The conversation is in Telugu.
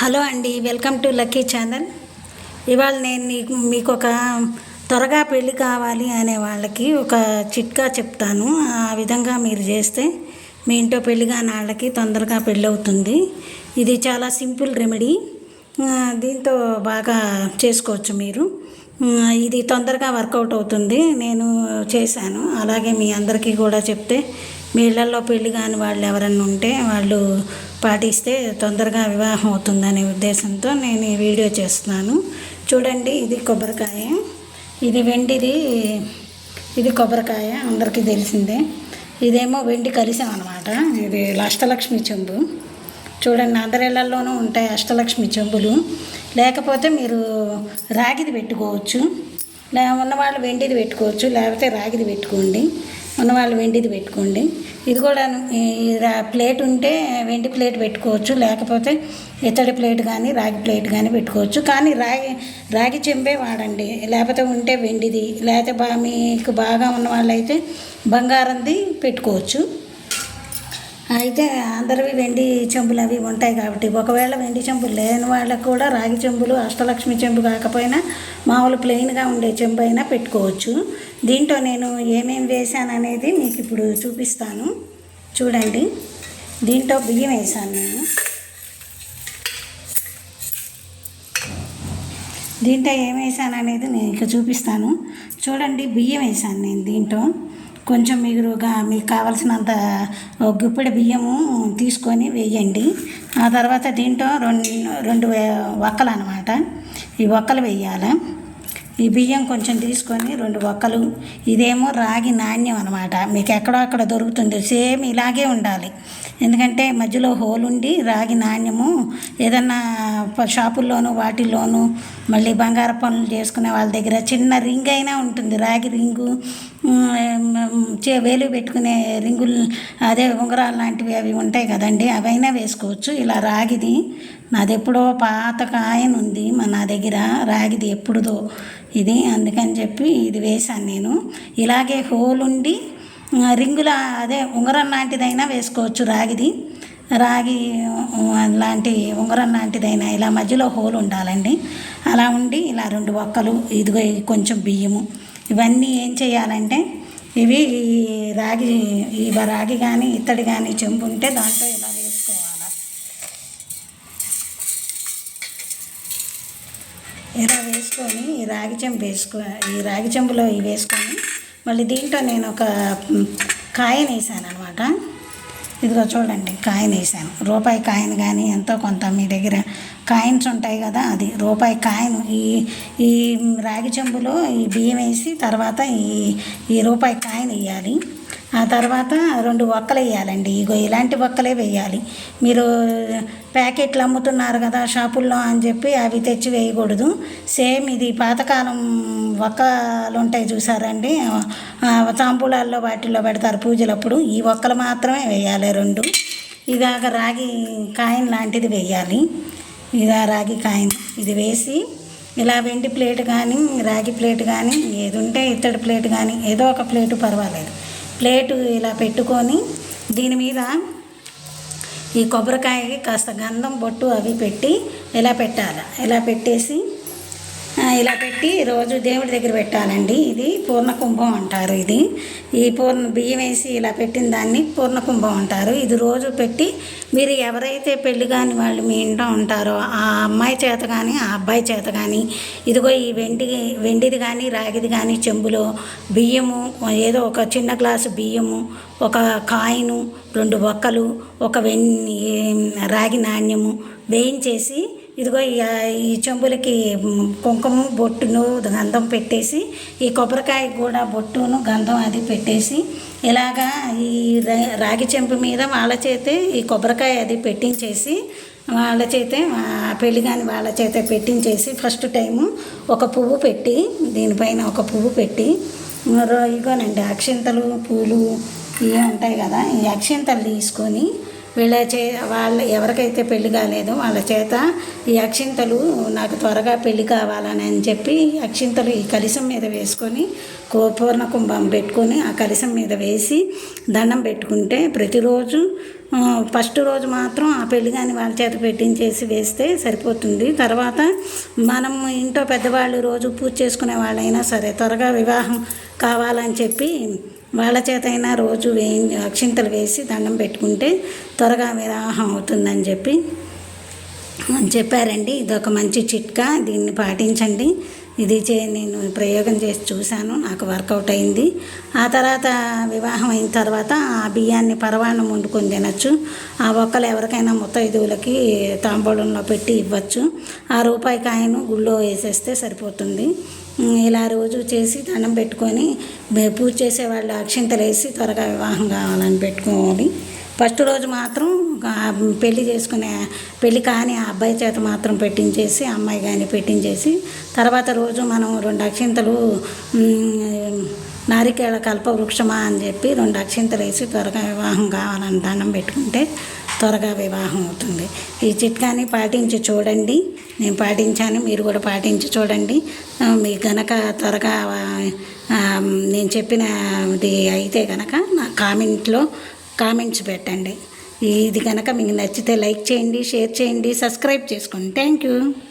హలో అండి వెల్కమ్ టు లక్కీ ఛానల్. ఇవాళ నేను నీకు మీకు ఒక త్వరగా పెళ్ళి కావాలి అనే వాళ్ళకి ఒక చిట్కా చెప్తాను. ఆ విధంగా మీరు చేస్తే మీ ఇంట్లో పెళ్ళి కాని వాళ్ళకి తొందరగా పెళ్ళి అవుతుంది ఇది చాలా సింపుల్ రెమెడీ. దీంతో బాగా చేసుకోవచ్చు మీరు. ఇది తొందరగా వర్కౌట్ అవుతుంది. నేను చేశాను. అలాగే మీ అందరికీ కూడా చెప్తే మీ ఇళ్ళలో పెళ్ళి కాని వాళ్ళు ఎవరన్నా ఉంటే వాళ్ళు పాటిస్తే తొందరగా వివాహం అవుతుందనే ఉద్దేశంతో నేను ఈ వీడియో చేస్తున్నాను. చూడండి ఇది కొబ్బరికాయ. ఇది వెండిది ఇది కొబ్బరికాయ అందరికీ తెలిసిందే. ఇదేమో వెండి కలిసాం అనమాట ఇది అష్టలక్ష్మి చెంబు. చూడండి అందరి ఉంటాయి అష్టలక్ష్మి చెంబులు. లేకపోతే మీరు రాగిది పెట్టుకోవచ్చు. ఉన్న ఉన్నవాళ్ళు వెండిది పెట్టుకోవచ్చు లేకపోతే రాగిది పెట్టుకోండి. ఉన్నవాళ్ళు వెండిది పెట్టుకోండి. ఇది కూడా ఈ రా- ప్లేట్ ఉంటే వెండి ప్లేట్ పెట్టుకోవచ్చు. లేకపోతే ఇత్తడి ప్లేట్ కానీ రాగి ప్లేట్ కానీ పెట్టుకోవచ్చు. కానీ రాగి రాగి చెంబే వాడండి. లేకపోతే ఉంటే వెండిది. లేకపోతే బా మీకు బాగా ఉన్న వాళ్ళైతే బంగారంది పెట్టుకోవచ్చు. అయితే అందరివి వెండి చెంబులు అవి ఉంటాయి కాబట్టి ఒకవేళ వెండి చెంబులు లేని వాళ్ళకు కూడా రాగి చెంబులు అష్టలక్ష్మి చెంబు కాకపోయినా మామూలు ప్లెయిన్గా ఉండే చెంబు అయినా పెట్టుకోవచ్చు. దీంట్లో నేను ఏమేమి వేసాను అనేది మీకు ఇప్పుడు చూపిస్తాను. చూడండి. దీంట్లో బియ్యం వేసాను నేను. దీంట్లో ఏం వేసాను అనేది నేను ఇక చూపిస్తాను. చూడండి బియ్యం వేసాను నేను దీంట్లో కొంచెం మీరు మీకు కావలసినంత ఒక గుప్పెడు బియ్యము తీసుకొని వేయండి. ఆ తర్వాత దీంట్లో రెండు రెండు వే- వక్కలు అనమాట ఈ వక్కలు వేయాలి. ఈ బియ్యం కొంచెం తీసుకొని రెండు ఒక్కలు ఇదేమో రాగి నాణ్యం అనమాట మీకు ఎక్కడో అక్కడ దొరుకుతుంది. సేమ్ ఇలాగే ఉండాలి. ఎందుకంటే మధ్యలో హోల్ ఉండి రాగి నాణ్యము ఏదన్నా షాపుల్లోనూ వాటిల్లోనూ మళ్ళీ బంగారు పనులు చేసుకునే వాళ్ళ దగ్గర చిన్న రింగ్ అయినా ఉంటుంది. రాగి రింగు చే వేలు పెట్టుకునే రింగులు అదే ఉంగరాలు లాంటివి అవి ఉంటాయి కదండి అవైనా వేసుకోవచ్చు. ఇలా రాగిది నాది ఎప్పుడో పాత కాయన్ ఉంది మా నా దగ్గర రాగిది ఎప్పుడుదో ఇది అందుకని చెప్పి ఇది వేశాను నేను. ఇలాగే హోల్ ఉండి రింగుల అదే ఉంగరం లాంటిదైనా వేసుకోవచ్చు రాగిది. రాగి లాంటి ఉంగరం లాంటిదైనా ఇలా మధ్యలో హోల్ ఉండాలండి. అలా ఉండి ఇలా రెండు ఒక్కలు ఇదిగో కొంచెం బియ్యము. ఇవన్నీ ఏం చేయాలంటే ఇవి ఈ రాగి ఈ రాగి కానీ ఇత్తడి కానీ చెంబు ఉంటే దాంట్లో ఇలా వేసుకోవాలి. ఇలా వేసుకొని ఈ రాగి చెంబు వేసుకో ఈ రాగి చెంబులో ఇవి వేసుకొని మళ్ళీ దీంట్లో నేను ఒక మ్, కాయను వేసాను అనమాట ఇదిగో చూడండి కాయను వేసాను. రూపాయి కాయను కానీ ఎంతో కొంత మీ దగ్గర కాయిన్స్ ఉంటాయి కదా అది రూపాయి కాయను. ఈ ఈ రాగి చెంబులో ఈ బియ్యం వేసి తర్వాత ఈ ఈ రూపాయి కాయను వేయాలి. ఆ తర్వాత రెండు ఒక్కలు వేయాలండి. ఇగో ఇలాంటి ఒక్కలే వేయాలి. మీరు ప్యాకెట్లు అమ్ముతున్నారు కదా షాపుల్లో అని చెప్పి అవి తెచ్చి వేయకూడదు. సేమ్ ఇది పాతకాలం ఒక్కలు ఉంటాయి చూసారండి తాంబూలాల్లో వాటిల్లో పెడతారు పూజలప్పుడు. ఈ ఒక్కలు మాత్రమే వేయాలి రెండు. ఇదాక రాగి కాయిన్ లాంటిది వేయాలి. ఇదా రాగి కాయిన్. ఇది వేసి ఇలా వెండి ప్లేట్ కానీ రాగి ప్లేట్ కానీ ఏది ఉంటే ఇత్తడి ప్లేట్ కానీ ఏదో ఒక ప్లేటు పర్వాలేదు. ప్లేటు ఇలా పెట్టుకొని దీని మీద ఈ కొబ్బరికాయకి కాస్త గంధం బొట్టు అవి పెట్టి ఇలా పెట్టాలి? ఇలా పెట్టేసి ఇలా పెట్టి రోజు దేవుడి దగ్గర పెట్టాలండి. ఇది పూర్ణ కుంభం అంటారు ఇది. ఈ పూర్ణ బియ్యం వేసి ఇలా పెట్టిన దాన్ని పూర్ణ కుంభం అంటారు. ఇది రోజు పెట్టి మీరు ఎవరైతే పెళ్ళి కాని వాళ్ళు మీ ఇంట్లో ఉంటారో ఆ అమ్మాయి చేత కానీ ఆ అబ్బాయి చేత కానీ ఇదిగో ఈ వెండి వెండిది కానీ రాగిది కానీ చెంబులో బియ్యము ఏదో ఒక చిన్న గ్లాసు బియ్యము ఒక కాయిను రెండు ఒక్కలు ఒక వెన్ రాగి నాణ్యము వేయించేసి ఇదిగో ఈ చెంబులకి కుంకుమ బొట్టును గంధం పెట్టేసి ఈ కొబ్బరికాయ కూడా బొట్టును గంధం అది పెట్టేసి ఇలాగా ఈ రా- రాగి చెంపు మీద వాళ్ళ చేతే ఈ కొబ్బరికాయ అది పెట్టించేసి వాళ్ళ చేతే ఆ పెళ్ళి కాని వాళ్ళ చేతే పెట్టించేసి ఫస్ట్ టైము ఒక పువ్వు పెట్టి దీనిపైన ఒక పువ్వు పెట్టి ఇగోనండి అక్షింతలు పూలు ఇవి ఉంటాయి కదా ఈ అక్షింతలు తీసుకొని వీళ్ళ చే వాళ్ళ ఎవరికైతే పెళ్ళి కాలేదో వాళ్ళ చేత ఈ అక్షింతలు నాకు త్వరగా పెళ్ళి కావాలని అని చెప్పి అక్షింతలు ఈ కలిసం మీద వేసుకొని కోపూర్ణ కుంభం పెట్టుకొని ఆ కలిసం మీద వేసి దండం పెట్టుకుంటే ప్రతిరోజు ఫస్ట్ రోజు మాత్రం ఆ పెళ్ళి కాని వాళ్ళ చేత పెట్టించేసి వేస్తే సరిపోతుంది. తర్వాత మనం ఇంట్లో పెద్దవాళ్ళు రోజు పూజ చేసుకునే వాళ్ళైనా సరే త్వరగా వివాహం కావాలని చెప్పి వాళ్ళ చేతైనా రోజు వే అక్షింతలు వేసి దండం పెట్టుకుంటే త్వరగా వివాహం అవుతుందని చెప్పి చెప్పారండి. ఇది ఒక మంచి చిట్కా దీన్ని పాటించండి. ఇది చే నేను ప్రయోగం చేసి చూశాను నాకు వర్కౌట్ అయింది. ఆ తర్వాత వివాహం అయిన తర్వాత ఆ బియ్యాన్ని పరవాణం వండుకొని తినచ్చు. ఆ ఒక్కలు ఎవరికైనా ముత్తైదువులకి తాంబూలంలో పెట్టి ఇవ్వచ్చు. ఆ రూపాయి కాయను గుళ్ళో వేసేస్తే సరిపోతుంది. ఇలా రోజు చేసి దండం పెట్టుకొని పూజ చేసే వాళ్ళు అక్షింతలు వేసి త్వరగా వివాహం కావాలని పెట్టుకోవాలి. ఫస్ట్ రోజు మాత్రం పెళ్ళి చేసుకునే పెళ్ళి కాని ఆ అబ్బాయి చేత మాత్రం పెట్టించేసి అమ్మాయి కానీ పెట్టించేసి తర్వాత రోజు మనం రెండు అక్షింతలు నారికేళ కల్పవృక్షమా అని చెప్పి రెండు అక్షింతలు వేసి త్వరగా వివాహం కావాలని దండం పెట్టుకుంటే త్వరగా వివాహం అవుతుంది. ఈ చిట్కాని పాటించి చూడండి. నేను పాటించాను మీరు కూడా పాటించి చూడండి. మీ మీకు గనక త్వరగా నేను చెప్పినది అయితే కనుక నా కామెంట్లో కామెంట్స్ పెట్టండి. ఇది కనుక మీకు నచ్చితే లైక్ చేయండి షేర్ చేయండి సబ్స్క్రైబ్ చేసుకోండి థ్యాంక్ యూ.